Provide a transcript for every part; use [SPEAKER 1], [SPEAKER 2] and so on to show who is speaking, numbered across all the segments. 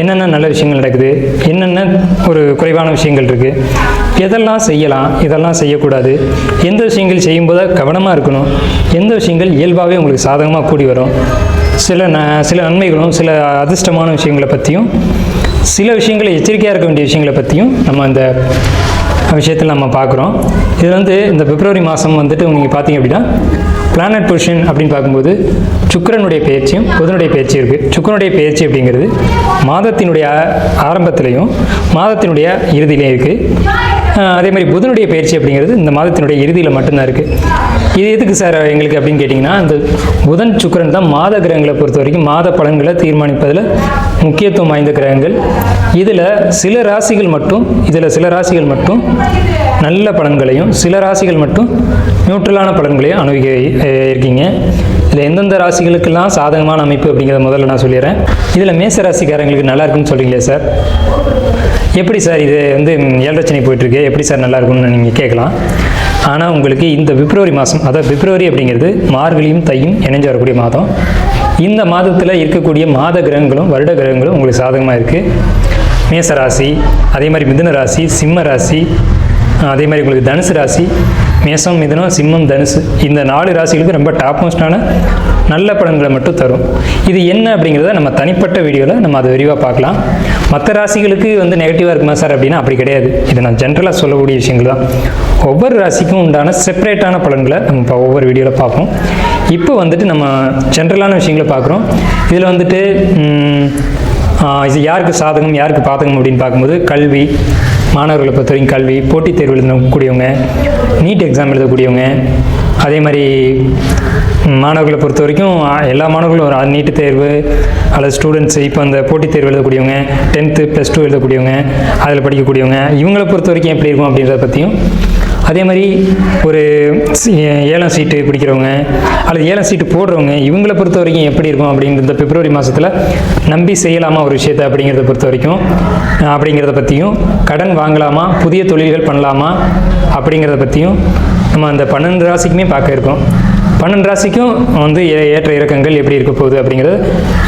[SPEAKER 1] என்னென்ன நல்ல விஷயங்கள் நடக்குது? என்னென்ன ஒரு குறைவான விஷயங்கள் இருக்குது எதெல்லாம் செய்யலாம்? இதெல்லாம் செய்யக்கூடாது. எந்த விஷயங்கள் செய்யும்போது கவனமாக இருக்கணும். எந்த விஷயங்கள் இயல்பாகவே உங்களுக்கு சாதகமாக கூடி வரும்? சில ந சில நன்மைகளும் சில அதிர்ஷ்டமான விஷயங்களை பற்றியும் சில விஷயங்களை எச்சரிக்கையாக இருக்க வேண்டிய விஷயங்களை பற்றியும் நம்ம இந்த விஷயத்தில் நம்ம பார்க்குறோம். இது வந்து இந்த பிப்ரவரி மாதம் வந்துட்டு நீங்கள் பார்த்தீங்க அப்படின்னா பிளானட் பொசிஷன் அப்படின்னு பார்க்கும்போது சுக்கிரனுடைய பயிற்சியும் புதனுடைய பயிற்சி இருக்குது சுக்கரனுடைய பயிற்சி அப்படிங்கிறது மாதத்தினுடைய ஆரம்பத்திலையும் மாதத்தினுடைய இறுதியிலையும் இருக்குது அதே மாதிரி புதனுடைய பயிற்சி அப்படிங்கிறது இந்த மாதத்தினுடைய இறுதியில் மட்டும்தான் இருக்குது இது எதுக்கு சார் எங்களுக்கு அப்படின்னு கேட்டிங்கன்னா இந்த புதன் சுக்கிரன் தான் மாத கிரகங்களை பொறுத்த வரைக்கும் மாத பலன்களை தீர்மானிப்பதில் முக்கியத்துவம் வாய்ந்த கிரகங்கள். இதில் சில ராசிகள் மட்டும் இதில் சில ராசிகள் மட்டும் நல்ல பலன்களையும் சில ராசிகள் மட்டும் நியூட்ரலான பலன்களையும் அனுபவிக்க இருக்கீங்க. இதில் எந்தெந்த ராசிகளுக்கெல்லாம் சாதகமான அமைப்பு அப்படிங்கிறத முதல்ல நான் சொல்லிடுறேன். இதில் மேச ராசிக்காரங்களுக்கு நல்லா இருக்குன்னு சொல்கிறீங்களே சார்? எப்படி சார் இது வந்து ஏழரச்சனை போயிட்டுருக்கு? எப்படி சார் நல்லா இருக்கும்னு நீங்கள் கேட்கலாம். ஆனால் உங்களுக்கு இந்த பிப்ரவரி மாதம் அதாவது பிப்ரவரி அப்படிங்கிறது மார்கழியும் தையும் இணைஞ்சு வரக்கூடிய மாதம். இந்த மாதத்தில் இருக்கக்கூடிய மாத கிரகங்களும் வருட கிரகங்களும் உங்களுக்கு சாதகமாக இருக்குது மேச ராசி அதே மாதிரி மிதுன ராசி சிம்ம ராசி அதே மாதிரி உங்களுக்கு தனுசு ராசி மேசம் மிதுனம் சிம்மம் தனுசு. இந்த நாலு ராசிகளுக்கு ரொம்ப டாப் மோஸ்டான நல்ல பலன்களை மட்டும் தரும். இது என்ன அப்படிங்கிறத நம்ம தனிப்பட்ட வீடியோவில் நம்ம அதை விரிவாக பார்க்கலாம். மற்ற ராசிகளுக்கு வந்து நெகட்டிவாக இருக்குமா சார் அப்படின்னா அப்படி கிடையாது. இது நான் ஜென்ரலாக சொல்லக்கூடிய விஷயங்கள் தான். ஒவ்வொரு ராசிக்கும் உண்டான செப்பரேட்டான பலன்களை நம்ம இப்போ ஒவ்வொரு வீடியோவில் பார்ப்போம். இப்போ வந்துட்டு நம்ம ஜென்ரலான விஷயங்களை பார்க்குறோம். இதில் வந்துட்டு இது யாருக்கு சாதகம் யாருக்கு பாதகம் அப்படின்னு பார்க்கும்போது கல்வி மாணவர்களை பொறுத்த வரைக்கும் கல்வி போட்டித் தேர்வு எழுதக்கூடியவங்க நீட் எக்ஸாம் எழுதக்கூடியவங்க அதே மாதிரி மாணவர்களை பொறுத்த வரைக்கும் எல்லா மாணவர்களும் ஒரு நீட்டு தேர்வு அல்லது ஸ்டூடெண்ட்ஸ் இப்போ அந்த போட்டித் தேர்வு எழுதக்கூடியவங்க டென்த்து ப்ளஸ் டூ எழுதக்கூடியவங்க அதில் படிக்கக்கூடியவங்க இவங்களை பொறுத்த வரைக்கும் எப்படி இருக்கும் அப்படின்றத பற்றியும் அதே மாதிரி ஒரு ஏழம் சீட்டு பிடிக்கிறவங்க அல்லது ஏழம் சீட்டு போடுறவங்க இவங்களை பொறுத்த வரைக்கும் எப்படி இருக்கும் அப்படிங்கிறத பிப்ரவரி மாதத்தில் நம்பி செய்யலாமா ஒரு விஷயத்தை அப்படிங்கிறத பொறுத்த வரைக்கும் அப்படிங்கிறத பற்றியும் கடன் வாங்கலாமா புதிய தொழில்கள் பண்ணலாமா அப்படிங்கிறத பற்றியும் நம்ம அந்த பன்னெண்டு ராசிக்குமே பார்க்க இருக்கோம். பன்னெண்டு ராசிக்கும் வந்து ஏ- ஏற்ற இறக்கங்கள் எப்படி இருக்க போகுது அப்படிங்கிறது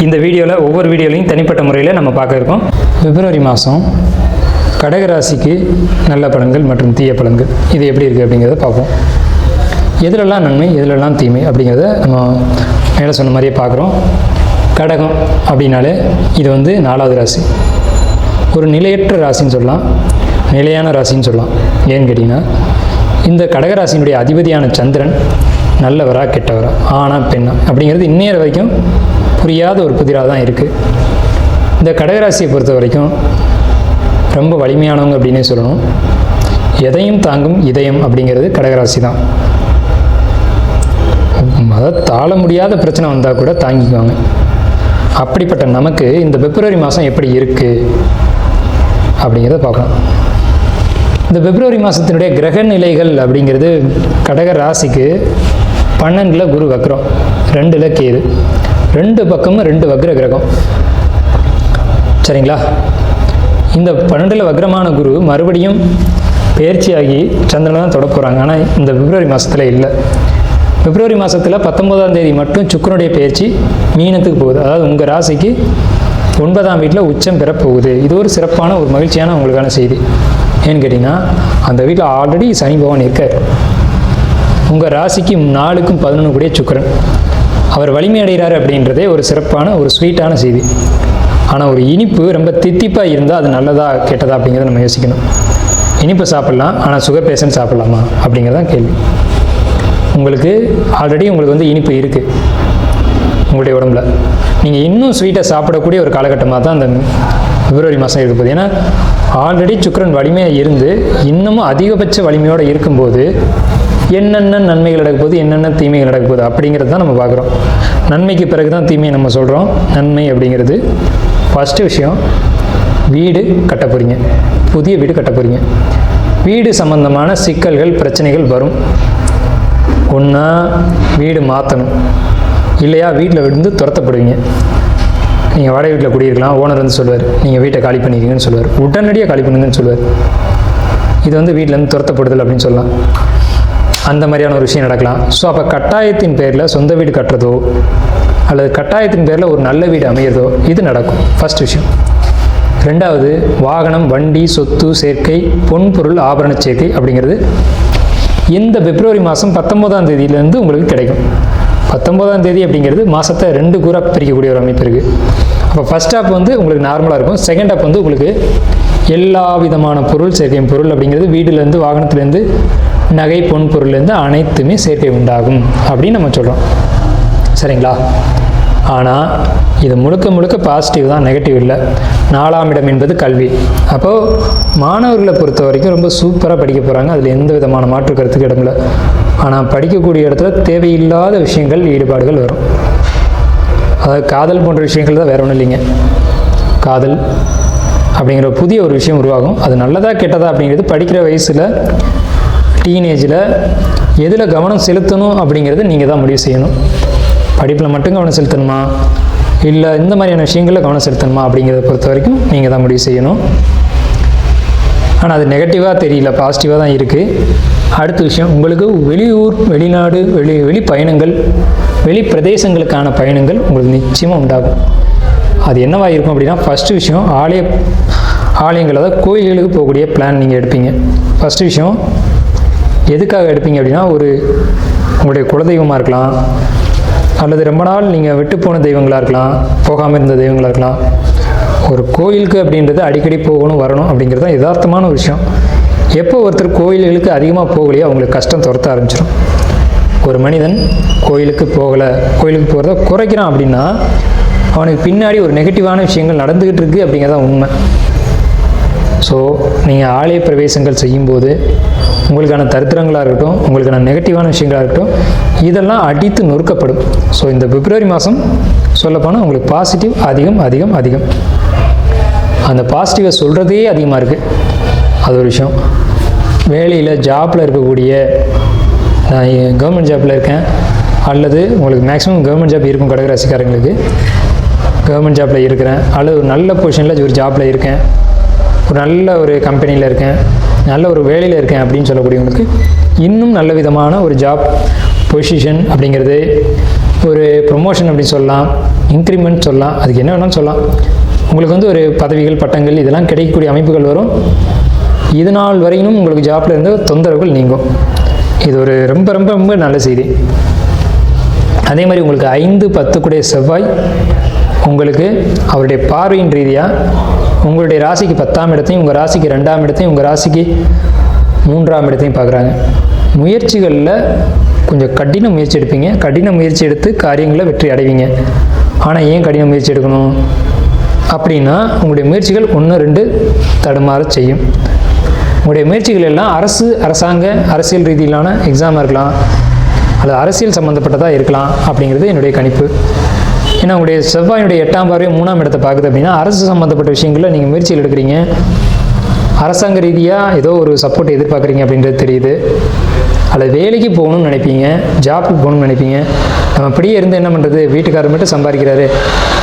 [SPEAKER 1] இந்த வீடியோவில் ஒவ்வொரு வீடியோலையும் தனிப்பட்ட முறையில் நம்ம பார்க்க இருக்கோம். பிப்ரவரி மாதம் கடகராசிக்கு நல்ல பலன்கள் மற்றும் தீய பலன்கள். இது எப்படி இருக்குது அப்படிங்கிறத பார்ப்போம். எதிலெல்லாம் நன்மை எதிலெல்லாம் தீமை அப்படிங்கிறத நம்ம மேலே சொன்ன மாதிரியே பார்க்குறோம். கடகம் அப்படின்னாலே இது வந்து நாலாவது ராசி. ஒரு நிலையற்ற ராசின்னு சொல்லலாம் நிலையான ராசின்னு சொல்லலாம். ஏன்னு கேட்டிங்கன்னா இந்த கடகராசியினுடைய அதிபதியான சந்திரன் நல்லவரா கெட்டவரா ஆனா பெண்ணா அப்படிங்கிறது இன்னைய வரைக்கும் புரியாத ஒரு புதிராக தான் இருக்குது இந்த கடகராசியை பொறுத்த வரைக்கும் ரொம்ப வலிமையானவங்க அப்படின்னே சொல்லணும். எதையும் தாங்கும் இதயம் அப்படிங்கிறது கடகராசி தான் அதாவது தாழ முடியாத பிரச்சனை வந்தால் கூட தாங்கிக்குவாங்க. அப்படிப்பட்ட நமக்கு இந்த பிப்ரவரி மாதம் எப்படி இருக்குது அப்படிங்கிறத பார்க்கலாம். இந்த பிப்ரவரி மாதத்தினுடைய கிரக நிலைகள் அப்படிங்கிறது கடக ராசிக்கு பன்னெண்டில் குரு வக்ரம் ரெண்டில் கேது. ரெண்டு பக்கமும் ரெண்டு வக்ர கிரகம். சரிங்களா? இந்த பன்னெண்டில் வக்ரமான குரு மறுபடியும் பயிற்சியாகி சந்திரனை தான் தொட போகிறாங்க ஆனால் இந்த பிப்ரவரி மாதத்தில் இல்லை. பிப்ரவரி மாதத்தில் பத்தொம்போதாம் தேதி மட்டும் சுக்கரனுடைய பயிற்சி மீனத்துக்கு போகுது. அதாவது உங்கள் ராசிக்கு ஒன்பதாம் வீட்டில் உச்சம் பெறப்போகுது. இது ஒரு சிறப்பான ஒரு மகிழ்ச்சியான உங்களுக்கான செய்தி. ஏன்னு கேட்டிங்கன்னா அந்த வீட்டில் ஆல்ரெடி சனி பகவான் இருக்கார். உங்கள் ராசிக்கு நாலுக்கும் பதினொன்று கூடிய சுக்கரன். அவர் வலிமை அடைகிறார் அப்படின்றதே ஒரு சிறப்பான ஒரு ஸ்வீட்டான செய்தி. ஆனால் ஒரு இனிப்பு ரொம்ப தித்திப்பாக இருந்தால் அது நல்லதா கெட்டதா அப்படிங்கிறத நம்ம யோசிக்கணும். இனிப்பு சாப்பிட்லாம் ஆனால் சுகர் பேஷண்ட் சாப்பிட்லாமா அப்படிங்கிறதான் கேள்வி. உங்களுக்கு ஆல்ரெடி உங்களுக்கு வந்து இனிப்பு இருக்குது உங்களுடைய உடம்புல. நீங்கள் இன்னும் ஸ்வீட்டை சாப்பிடக்கூடிய ஒரு காலகட்டமாக தான் அந்த பிப்ரவரி மாதம் இருக்க போகுது. ஏன்னா ஆல்ரெடி சுக்கரன் வலிமையாக இருந்து இன்னமும் அதிகபட்ச வலிமையோடு இருக்கும்போது என்னென்ன நன்மைகள் நடக்க போகுது என்னென்ன தீமைகள் நடக்க போகுது அப்படிங்கிறது தான் நம்ம பார்க்குறோம். நன்மைக்கு பிறகு தான் தீமையை நம்ம சொல்கிறோம் நன்மை அப்படிங்கிறது ஃபஸ்ட்டு விஷயம் வீடு கட்ட போகிறீங்க புதிய வீடு கட்ட போகிறீங்க வீடு சம்மந்தமான சிக்கல்கள் பிரச்சனைகள் வரும். ஒன்றா வீடு மாற்றணும் இல்லையா வீட்டில் விழுந்து துரத்தப்படுவீங்க. நீங்கள் வாடகை வீட்டில் குடியிருக்கலாம் ஓனர் வந்து சொல்லுவார் நீங்கள் வீட்டை காலி பண்ணிக்கிறீங்கன்னு சொல்லுவார். உடனடியாக காலி பண்ணுங்கன்னு சொல்லுவார். இது வந்து வீட்டிலேருந்து துரத்தப்படுதல் அப்படின்னு சொல்லலாம். அந்த மாதிரியான ஒரு விஷயம் நடக்கலாம். ஸோ அப்போ கட்டாயத்தின் பேரில் சொந்த வீடு கட்டுறதோ அல்லது கட்டாயத்தின் பேரில் ஒரு நல்ல வீடு அமையிறதோ இது நடக்கும். ஃபர்ஸ்ட் விஷயம். ரெண்டாவது வாகனம் வண்டி சொத்து சேர்க்கை பொன் பொருள் ஆபரண சேர்க்கை அப்படிங்கிறது இந்த பிப்ரவரி மாதம் பத்தொம்போதாம் தேதியிலேருந்து உங்களுக்கு கிடைக்கும். பத்தொம்போதாம் தேதி அப்படிங்கிறது மாதத்தை ரெண்டு கூறாக பிரிக்கக்கூடிய ஒரு அமைப்பு இருக்குது அப்போ ஃபஸ்ட் ஆப் வந்து உங்களுக்கு நார்மலாக இருக்கும். செகண்ட் ஆப் வந்து உங்களுக்கு எல்லா விதமான பொருள் சேர்க்கையும் பொருள் அப்படிங்கிறது வீட்டிலேருந்து வாகனத்துலேருந்து நகை பொன் பொருள்லேருந்து அனைத்துமே சேர்க்கை உண்டாகும் அப்படின்னு நம்ம சொல்கிறோம் சரிங்களா? ஆனால் இது முழுக்க முழுக்க பாசிட்டிவ் தான் நெகட்டிவ் இல்லை. நாலாம் இடம் என்பது கல்வி. அப்போது மாணவர்களை பொறுத்த வரைக்கும் ரொம்ப சூப்பராக படிக்க போகிறாங்க அதில் எந்த விதமான மாற்று கருத்துக்கு இடமில்ல ஆனால் படிக்கக்கூடிய இடத்துல தேவையில்லாத விஷயங்கள் ஈடுபாடுகள் வரும். அதாவது காதல் போன்ற விஷயங்கள் தான் வேற ஒன்றும் இல்லைங்க. காதல் அப்படிங்கிற புதிய ஒரு விஷயம் உருவாகும். அது நல்லதா கெட்டதா அப்படிங்கிறது படிக்கிற வயசில் டீனேஜில் எதில் கவனம் செலுத்தணும் அப்படிங்கிறத நீங்கள் தான் முடிவு செய்யணும். படிப்பில் மட்டும் கவனம் செலுத்தணுமா? இல்லை இந்த மாதிரியான விஷயங்களில் கவனம் செலுத்தணுமா அப்படிங்கிறத பொறுத்த வரைக்கும் நீங்கள் தான் முடிவு செய்யணும். ஆனால் அது நெகட்டிவாக தெரியல பாசிட்டிவாக தான் இருக்குது அடுத்த விஷயம் உங்களுக்கு வெளியூர் வெளிநாடு வெளி வெளி பயணங்கள் வெளி பிரதேசங்களுக்கான பயணங்கள் உங்களுக்கு நிச்சயமாக உண்டாகும். அது என்னவாக இருக்கும் அப்படின்னா ஃபஸ்ட்டு விஷயம் ஆலய ஆலயங்கள் அதாவது கோயில்களுக்கு போகக்கூடிய பிளான் நீங்கள் எடுப்பீங்க. ஃபஸ்ட்டு விஷயம் எதுக்காக எடுப்பீங்க அப்படின்னா ஒரு உங்களுடைய குலதெய்வமாக இருக்கலாம் அல்லது ரொம்ப நாள் நீங்கள் விட்டு போன தெய்வங்களாக இருக்கலாம் போகாமல் இருந்த தெய்வங்களாக இருக்கலாம் ஒரு கோயிலுக்கு அப்படின்றது அடிக்கடி போகணும் வரணும் அப்படிங்கிறது தான் யதார்த்தமான ஒரு விஷயம். எப்போ ஒருத்தர் கோயில்களுக்கு அதிகமாக போகலையோ அவங்களுக்கு கஷ்டம் துரத்த ஆரம்பிச்சிடும் ஒரு மனிதன் கோயிலுக்கு போகலை கோயிலுக்கு போகிறத குறைக்கிறான் அப்படின்னா அவனுக்கு பின்னாடி ஒரு நெகட்டிவான விஷயங்கள் நடந்துக்கிட்டு இருக்குது அப்படிங்கிறதான் உண்மை. ஸோ நீங்கள் ஆலய பிரவேசங்கள் செய்யும்போது உங்களுக்கான தரித்திரங்களாக இருக்கட்டும் உங்களுக்கான நெகட்டிவான விஷயங்களாக இருக்கட்டும் இதெல்லாம் அடித்து நொறுக்கப்படும். ஸோ இந்த பிப்ரவரி மாதம் சொல்லப்போனால் உங்களுக்கு பாசிட்டிவ் அதிகம் அதிகம் அதிகம். அந்த பாசிட்டிவை சொல்கிறதே அதிகமாக இருக்குது அது ஒரு விஷயம். வேலையில் ஜாப்பில் இருக்கக்கூடிய நான் கவர்மெண்ட் ஜாப்பில் இருக்கேன். அல்லது உங்களுக்கு மேக்ஸிமம் கவர்மெண்ட் ஜாப் இருக்கும் கடகராசிக்காரங்களுக்கு. கவர்மெண்ட் ஜாப்பில் இருக்கிறேன். அல்லது ஒரு நல்ல பொசிஷனில் ஒரு ஜாப்பில் இருக்கேன். ஒரு நல்ல ஒரு கம்பெனியில் இருக்கேன் நல்ல ஒரு வேலையில் இருக்கேன் அப்படின்னு சொல்லக்கூடியவங்களுக்கு இன்னும் நல்ல விதமான ஒரு ஜாப் பொசிஷன் அப்படிங்கிறது ஒரு ப்ரொமோஷன் அப்படின்னு சொல்லலாம் இன்க்ரிமெண்ட் சொல்லலாம் அதுக்கு என்ன வேணாலும் சொல்லலாம். உங்களுக்கு வந்து ஒரு பதவிகள் பட்டங்கள் இதெல்லாம் கிடைக்கக்கூடிய அமைப்புகள் வரும். இது நாள் வரையிலும் உங்களுக்கு ஜாப்பில் இருந்த தொந்தரவுகள் நீங்கும். இது ஒரு ரொம்ப ரொம்ப ரொம்ப நல்ல செய்தி. அதே மாதிரி உங்களுக்கு ஐந்து பத்துக்குடைய செவ்வாய் உங்களுக்கு அவருடைய பார்வையின் ரீதியாக உங்களுடைய ராசிக்கு பத்தாம் இடத்தையும் உங்கள் ராசிக்கு ரெண்டாம் இடத்தையும் உங்கள் ராசிக்கு மூன்றாம் இடத்தையும் பார்க்குறாங்க. முயற்சிகளில் கொஞ்சம் கடின முயற்சி எடுப்பீங்க. கடின முயற்சி எடுத்து காரியங்களை வெற்றி அடைவீங்க. ஆனால் ஏன் கடின முயற்சி எடுக்கணும்? அப்படின்னா உங்களுடைய முயற்சிகள் ஒன்று ரெண்டு தடுமாற செய்யும். உங்களுடைய முயற்சிகள் எல்லாம் அரசு அரசாங்க அரசியல் ரீதியிலான எக்ஸாமாக இருக்கலாம். அல்லது அரசியல் சம்மந்தப்பட்டதாக இருக்கலாம் அப்படிங்கிறது என்னுடைய கணிப்பு. ஏன்னா உங்களுடைய செவ்வாயினுடைய எட்டாம் பார்வையும் மூணாம் இடத்தை பார்க்குது அப்படின்னா அரசு சம்மந்தப்பட்ட விஷயங்களில் நீங்கள் முயற்சிகள் எடுக்கிறீங்க. அரசாங்க ரீதியாக ஏதோ ஒரு சப்போர்ட் எதிர்பார்க்குறீங்க அப்படின்றது தெரியுது. அல்லது வேலைக்கு போகணும்னு நினைப்பீங்க ஜாப்புக்கு போகணும்னு நினைப்பீங்க. நம்ம அப்படியே இருந்து என்ன பண்ணுறது வீட்டுக்காரர் மட்டும் சம்பாதிக்கிறாரு.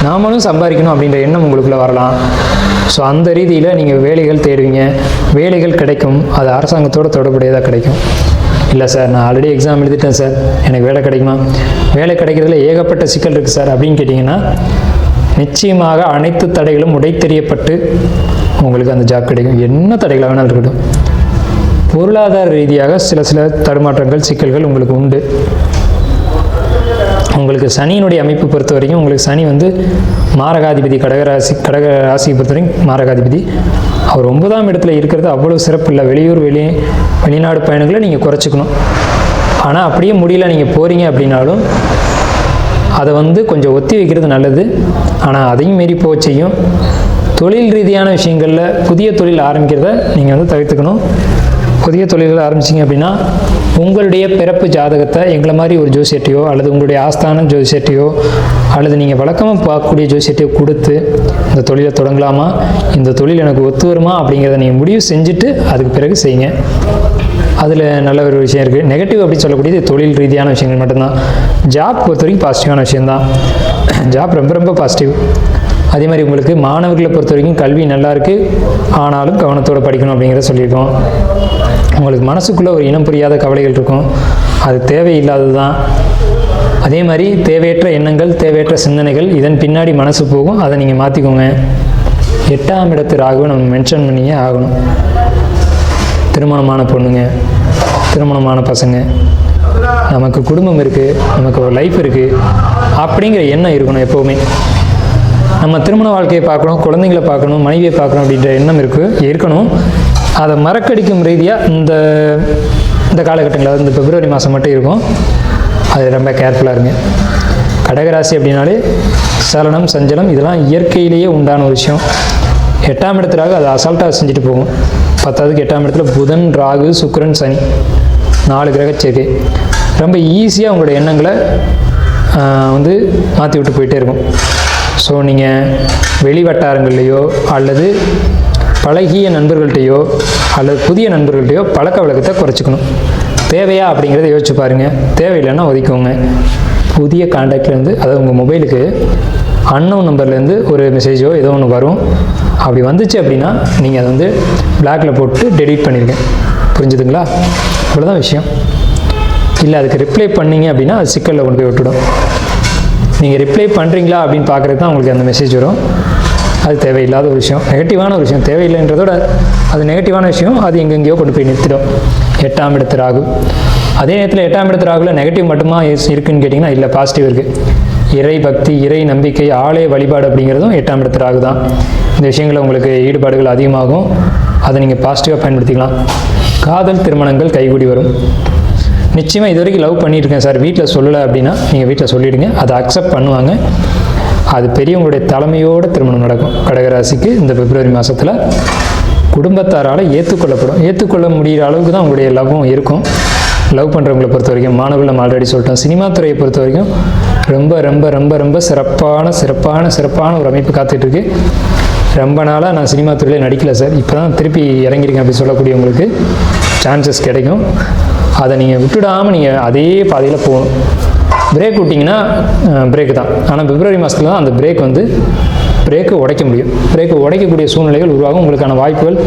[SPEAKER 1] நாமளும் சம்பாதிக்கணும் அப்படின்ற எண்ணம் உங்களுக்குள்ளே வரலாம். ஸோ அந்த ரீதியில் நீங்கள் வேலைகள் தேடுவீங்க. வேலைகள் கிடைக்கும். அது அரசாங்கத்தோட தொடர்புடையதாக கிடைக்கும். இல்லை சார் நான் ஆல்ரெடி எக்ஸாம் எழுதிட்டேன் சார். எனக்கு வேலை கிடைக்குமா? வேலை கிடைக்கிறதுல ஏகப்பட்ட சிக்கல் இருக்குது சார். அப்படின்னு கேட்டிங்கன்னா நிச்சயமாக அனைத்து தடைகளும் உடைத்தெறியப்பட்டு உங்களுக்கு அந்த ஜாப் கிடைக்கும். என்ன தடைகளாக வேணாலும் இருக்கட்டும். பொருளாதார ரீதியாக சில சில தடுமாற்றங்கள் சிக்கல்கள் உங்களுக்கு உண்டு. உங்களுக்கு சனியினுடைய அமைப்பு பொறுத்த வரைக்கும் உங்களுக்கு சனி வந்து மாரகாதிபதி கடகராசி கடக ராசியை பொறுத்த வரைக்கும் மாரகாதிபதி. அவர் ஒன்பதாம் இடத்துல இருக்கிறது. அவ்வளோ சிறப்பு இல்லை. வெளியூர் வெளி வெளிநாடு பயணங்களை நீங்கள் குறைச்சிக்கணும். ஆனால் அப்படியே முடியல நீங்கள் போகிறீங்க அப்படின்னாலும் அதை வந்து கொஞ்சம் ஒத்தி வைக்கிறது நல்லது. ஆனால் அதையும் மீறி போக செய்யும். தொழில் ரீதியான விஷயங்களில் புதிய தொழில் ஆரம்பிக்கிறத நீங்கள் வந்து தவிர்த்துக்கணும். புதிய தொழில்கள் ஆரம்பிச்சிங்க அப்படின்னா உங்களுடைய பிறப்பு ஜாதகத்தை எங்களை மாதிரி ஒரு ஜோசியட்டையோ அல்லது உங்களுடைய ஆஸ்தான ஜோசியட்டையோ அல்லது நீங்கள் வழக்கமாக பார்க்கக்கூடிய ஜோசியட்டையோ கொடுத்து இந்த தொழிலை தொடங்கலாமா? இந்த தொழில் எனக்கு ஒத்து வருமா? அப்படிங்கிறத நீங்கள் முடிவு செஞ்சுட்டு அதுக்கு பிறகு செய்யுங்க. அதில் நல்ல ஒரு விஷயம் இருக்குது நெகட்டிவ் அப்படின்னு சொல்லக்கூடியது தொழில் ரீதியான விஷயங்கள் மட்டும்தான். ஜாப் பொறுத்த வரைக்கும் பாசிட்டிவான விஷயம்தான். ஜாப் ரொம்ப ரொம்ப பாசிட்டிவ் அதே மாதிரி உங்களுக்கு மாணவர்களை பொறுத்த வரைக்கும் கல்வி நல்லா இருக்குது ஆனாலும் கவனத்தோடு படிக்கணும் அப்படிங்கிறத சொல்லியிருக்கோம். உங்களுக்கு மனசுக்குள்ளே ஒரு இனம் புரியாத கவலைகள் இருக்கும். அது தேவையில்லாதது தான் அதே மாதிரி தேவையற்ற எண்ணங்கள் தேவையற்ற சிந்தனைகள் இதன் பின்னாடி மனசு போகும். அதை நீங்கள் மாற்றிக்கோங்க எட்டாம் இடத்து ராகுவை நம்ம மென்ஷன் பண்ணியே ஆகணும். திருமணமான பொண்ணுங்க திருமணமான பசங்க. நமக்கு குடும்பம் இருக்குது நமக்கு ஒரு லைஃப் இருக்குது அப்படிங்கிற எண்ணம் இருக்கணும் எப்போவுமே. நம்ம திருமண வாழ்க்கையை பார்க்கணும் குழந்தைங்களை பார்க்கணும் மனைவியை பார்க்கணும் அப்படின்ற எண்ணம் இருக்கு இருக்கணும். அதை மறக்கடிக்கும் ரீதியாக இந்த இந்த காலகட்டங்களில் அதாவது இந்த பிப்ரவரி மாதம் மட்டும் இருக்கும். அது ரொம்ப கேர்ஃபுல்லாக இருங்க. கடகராசி அப்படின்னாலே சலனம் சஞ்சலம் இதெல்லாம் இயற்கையிலேயே உண்டான ஒரு விஷயம். எட்டாம் இடத்துலாக அதை அசால்ட்டாக செஞ்சுட்டு போகும். பத்தாவதுக்கு எட்டாம் இடத்துல புதன் ராகு சுக்கரன் சனி. நாலு கிரக சேர்க்கை. ரொம்ப ஈஸியாக உங்களோட எண்ணங்களை வந்து மாற்றி விட்டு போயிட்டே இருக்கும். ஸோ நீங்கள் வெளி வட்டாரங்கள்லையோ அல்லது பழகிய நண்பர்கள்ட்டையோ அல்லது புதிய நண்பர்கள்ட்டையோ பழக்க வழக்கத்தை குறைச்சிக்கணும். தேவையா அப்படிங்கிறத யோசிச்சு பாருங்கள் தேவையில்லைன்னா ஒதுக்கோங்க புதிய காண்டாக்ட்லேருந்து அதாவது உங்கள் மொபைலுக்கு அன்னோன் நம்பர்லேருந்து ஒரு மெசேஜோ ஏதோ ஒன்று வரும். அப்படி வந்துச்சு அப்படின்னா நீங்கள் அதை வந்து பிளாக்ல போட்டு டெலீட் பண்ணிடுங்க புரிஞ்சுதுங்களா? இவ்வளோதான் விஷயம். இல்லை அதுக்கு ரிப்ளை பண்ணீங்க அப்படின்னா அது சிக்கலில் கொண்டு போய் விட்டுடும். நீங்கள் ரிப்ளை பண்ணுறீங்களா அப்படின்னு பார்க்குறது தான் உங்களுக்கு அந்த மெசேஜ் வரும். அது தேவையில்லாத ஒரு விஷயம். நெகட்டிவான ஒரு விஷயம். தேவையில்லைன்றதோட அது நெகட்டிவான விஷயம். அது எங்கெங்கேயோ கொண்டு போய் நிறுத்திடும். எட்டாம் இடத்து ராகு. அதே நேரத்தில் எட்டாம் இடத்து ராகுல நெகட்டிவ் மட்டுமா இருக்குன்னு கேட்டிங்கன்னா இல்லை பாசிட்டிவ் இருக்குது இறை பக்தி இறை நம்பிக்கை ஆலய வழிபாடு அப்படிங்கிறதும் எட்டாம் இடத்து ராகு தான். இந்த விஷயங்களில் உங்களுக்கு ஈடுபாடுகள் அதிகமாகும். அதை நீங்கள் பாசிட்டிவாக பயன்படுத்திக்கலாம். காதல் திருமணங்கள் கைகூடி வரும். நிச்சயமாக இது வரைக்கும் லவ் பண்ணியிருக்கேன் சார் வீட்டில் சொல்லலை அப்படின்னா நீங்கள் வீட்டில் சொல்லிவிடுங்க அதை அக்செப்ட் பண்ணுவாங்க. அது பெரியவங்களுடைய தலைமையோடு திருமணம் நடக்கும். கடகராசிக்கு இந்த பிப்ரவரி மாதத்தில் குடும்பத்தாரால் ஏற்றுக்கொள்ளப்படும் ஏற்றுக்கொள்ள முடிகிற அளவுக்கு தான் உங்களுடைய லவ்வும் இருக்கும். லவ் பண்ணுறவங்களை பொறுத்த வரைக்கும் மாணவர்கள் நம்ம ஆல்ரெடி சொல்லிட்டோம். சினிமா துறையை பொறுத்த வரைக்கும் ரொம்ப ரொம்ப ரொம்ப ரொம்ப சிறப்பான சிறப்பான சிறப்பான ஒரு அமைப்பு காத்துட்ருக்கு. ரொம்ப நாளாக நான் சினிமா துறையில் நடிக்கலை சார் இப்போ தான் திருப்பி இறங்கியிருக்கேன் அப்படி சொல்லக்கூடியவங்களுக்கு. சான்சஸ் கிடைக்கும். அதை நீங்கள் விட்டுடாமல் நீங்கள் அதே பாதையில் போகணும். பிரேக் விட்டிங்கன்னா பிரேக் தான். ஆனால் பிப்ரவரி மாதத்துல தான் அந்த பிரேக் வந்து பிரேக்கு உடைக்க முடியும். பிரேக்கு உடைக்கக்கூடிய சூழ்நிலைகள் உருவாகும். உங்களுக்கான வாய்ப்புகள்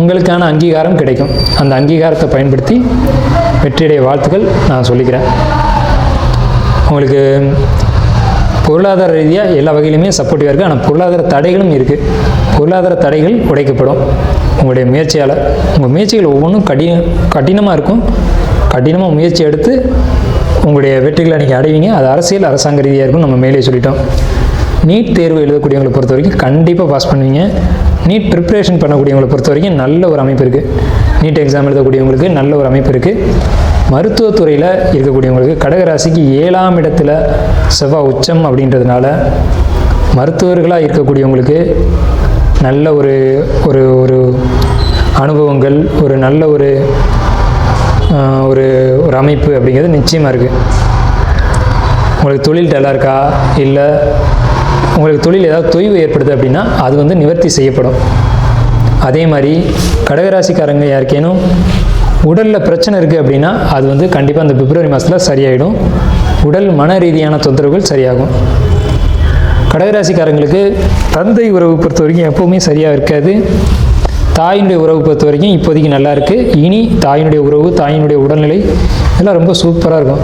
[SPEAKER 1] உங்களுக்கான அங்கீகாரம் கிடைக்கும். அந்த அங்கீகாரத்தை பயன்படுத்தி வெற்றியடைய வாழ்த்துக்கள் நான் சொல்லிக்கிறேன். உங்களுக்கு பொருளாதார ரீதியாக எல்லா வகையிலுமே சப்போர்ட்டிவாக இருக்குது ஆனால் பொருளாதார தடைகளும் இருக்குது பொருளாதார தடைகள் உடைக்கப்படும். உங்களுடைய முயற்சியால் உங்கள் முயற்சிகள் ஒவ்வொன்றும் கடின கடினமாக இருக்கும். கடினமாக முயற்சி எடுத்து உங்களுடைய வெற்றிகளை நீங்கள் அடைவீங்க. அது அரசியல் அரசாங்க ரீதியாக இருக்கும். நம்ம மேலே சொல்லிட்டோம். நீட் தேர்வு எழுதக்கூடியவங்களை பொறுத்த வரைக்கும் கண்டிப்பாக பாஸ் பண்ணுவீங்க. நீட் ப்ரிப்ரேஷன் பண்ணக்கூடியவங்களை பொறுத்த வரைக்கும் நல்ல ஒரு அமைப்பு இருக்குது நீட் எக்ஸாம் எழுதக்கூடியவங்களுக்கு நல்ல ஒரு அமைப்பு இருக்குது மருத்துவத்துறையில் இருக்கக்கூடியவங்களுக்கு கடகராசிக்கு ஏழாம் இடத்துல செவ்வாய் உச்சம் அப்படின்றதுனால மருத்துவர்களாக இருக்கக்கூடியவங்களுக்கு நல்ல ஒரு ஒரு ஒரு அனுபவங்கள் ஒரு நல்ல ஒரு ஒரு ஒரு அமைப்பு அப்படிங்கிறது நிச்சயமாக இருக்குது உங்களுக்கு தொழில் டல்லாக இருக்கா? இல்லை உங்களுக்கு தொழில் ஏதாவது தொய்வு ஏற்படுது அப்படின்னா அது வந்து நிவர்த்தி செய்யப்படும். அதே மாதிரி கடகராசிக்காரங்க யாருக்கேனும் உடலில் பிரச்சனை இருக்குது அப்படின்னா அது வந்து கண்டிப்பாக அந்த பிப்ரவரி மாதத்தில் சரியாயிடும். உடல் மன ரீதியான தொந்தரவுகள் சரியாகும். கடகராசிக்காரங்களுக்கு தந்தை உறவு பொறுத்த வரைக்கும் எப்போவுமே சரியாக இருக்காது. தாயினுடைய உறவு பொறுத்த வரைக்கும் இப்போதைக்கு நல்லா இருக்குது இனி தாயினுடைய உறவு தாயினுடைய உடல்நிலை எல்லாம் ரொம்ப சூப்பராக இருக்கும்.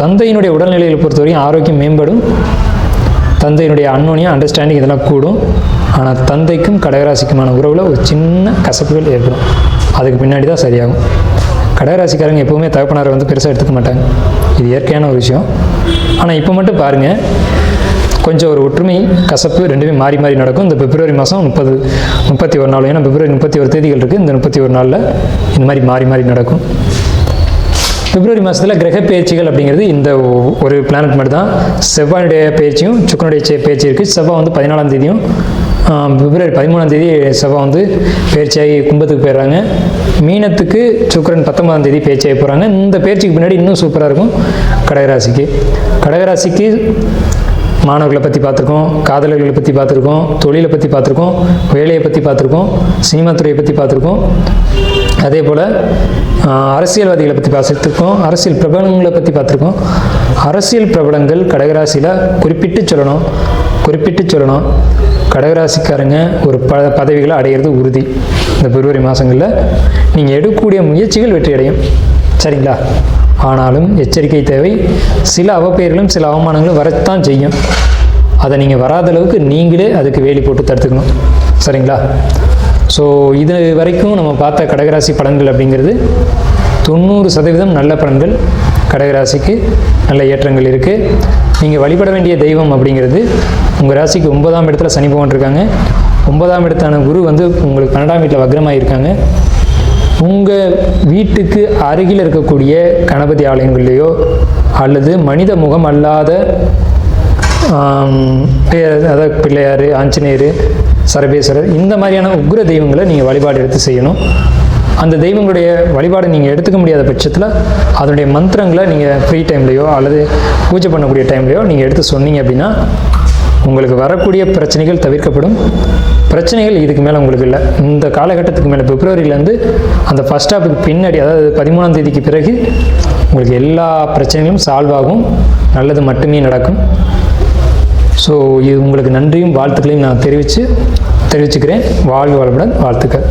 [SPEAKER 1] தந்தையினுடைய உடல்நிலையை பொறுத்த வரைக்கும் ஆரோக்கியம் மேம்படும். தந்தையினுடைய அன்னோனியம் அண்டர்ஸ்டாண்டிங் இதெல்லாம் கூடும். ஆனால் தந்தைக்கும் கடகராசிக்குமான உறவில் ஒரு சின்ன கசப்புகள் ஏற்படும். அதுக்கு பின்னாடி தான் சரியாகும். கடகராசிக்காரங்க எப்போவுமே தகப்பனாரை வந்து பெருசாக எடுத்துக்க மாட்டாங்க. இது இயற்கையான ஒரு விஷயம். ஆனால் இப்போ மட்டும் பாருங்கள் கொஞ்சம் ஒரு ஒற்றுமை கசப்பு ரெண்டுமே மாறி மாறி நடக்கும். இந்த பிப்ரவரி மாதம் முப்பது முப்பத்தி ஒரு நாள். ஏன்னா பிப்ரவரி முப்பத்தி ஒரு தேதிகள் இருக்குது இந்த முப்பத்தி ஒரு நாளில் இந்த மாதிரி மாறி மாறி நடக்கும். பிப்ரவரி மாதத்தில் கிரக பயிற்சிகள் அப்படிங்கிறது இந்த ஒ- ஒரு பிளானட் மட்டும் தான். செவ்வாயுடைய பயிற்சியும் சுக்கனுடைய பயிற்சி இருக்குது செவ்வாய் வந்து பதினாலாம் தேதியும் பிப்ரவரி பதிமூணாம் தேதி செவ்வாய் வந்து பயிற்சியாகி கும்பத்துக்கு போயிடுறாங்க. மீனத்துக்கு சுக்கரன் பத்தொன்பதாம் தேதி பயிற்சியாகி போகிறாங்க இந்த பயிற்சிக்கு பின்னாடி இன்னும் சூப்பராக இருக்கும் கடகராசிக்கு. கடகராசிக்கு மாணவர்களை பற்றி பார்த்துருக்கோம் காதலர்களை பற்றி பார்த்துருக்கோம் தொழிலை பற்றி பார்த்துருக்கோம் வேலையை பற்றி பார்த்துருக்கோம் சினிமா துறையை பற்றி பார்த்துருக்கோம். அதே போல் அரசியல்வாதிகளை பற்றி பார்த்துருக்கோம் அரசியல் பிரபலங்களை பற்றி பார்த்துருக்கோம். அரசியல் பிரபலங்கள் கடகராசியில் குறிப்பிட்டு சொல்லணும் குறிப்பிட்டு சொல்லணும். கடகராசிக்காரங்க ஒரு ப பதவிகளை அடையிறது உறுதி. இந்த பிப்ரவரி மாதங்களில் நீங்கள் எடுக்கக்கூடிய முயற்சிகள் வெற்றி அடையும் சரிங்களா? ஆனாலும் எச்சரிக்கை தேவை. சில அவப்பெயர்களும் சில அவமானங்களும் வரத்தான் செய்யும். அதை நீங்கள் வராத அளவுக்கு நீங்களே அதுக்கு வேலி போட்டு தடுத்துக்கணும். சரிங்களா? ஸோ இது வரைக்கும் நம்ம பார்த்த கடகராசி பலன்கள் அப்படிங்கிறது தொண்ணூறு சதவீதம் நல்ல பலன்கள் கடகராசிக்கு நல்ல ஏற்றங்கள் இருக்குது நீங்கள் வழிபட வேண்டிய தெய்வம் அப்படிங்கிறது உங்கள் ராசிக்கு ஒன்பதாம் இடத்துல சனி பகவான் இருக்காங்க. ஒன்பதாம் இடத்தான குரு வந்து உங்களுக்கு பன்னெண்டாம் வீட்டில் வக்ரமாக இருக்காங்க உங்கள் வீட்டுக்கு அருகில் இருக்கக்கூடிய கணபதி ஆலயங்கள்லையோ அல்லது மனித முகம் அல்லாத அதாவது பிள்ளையார் ஆஞ்சநேயர் சரபேஸ்வரர் இந்த மாதிரியான உக்ர தெய்வங்களை நீங்கள் வழிபாடு எடுத்து செய்யணும். அந்த தெய்வங்களுடைய வழிபாடு நீங்கள் எடுத்துக்க முடியாத பட்சத்தில் அதனுடைய மந்திரங்களை நீங்கள் ஃப்ரீ டைம்லேயோ அல்லது பூஜை பண்ணக்கூடிய டைம்லையோ நீங்கள் எடுத்து சொன்னீங்க அப்படின்னா உங்களுக்கு வரக்கூடிய பிரச்சனைகள் தவிர்க்கப்படும். பிரச்சனைகள் இதுக்கு மேலே உங்களுக்கு இல்லை. இந்த காலகட்டத்துக்கு மேலே பிப்ரவரியிலேருந்து அந்த ஃபஸ்ட் ஸ்டாப்புக்கு பின்னாடி அதாவது பதிமூணாம் தேதிக்கு பிறகு உங்களுக்கு எல்லா பிரச்சனைகளும் சால்வ் ஆகும். நல்லது மட்டுமே நடக்கும். ஸோ இது உங்களுக்கு நன்றியும் வாழ்த்துக்களையும் நான் தெரிவித்து தெரிவிச்சுக்கிறேன். வாழ்வு வளமுடன் வாழ்த்துக்கள்.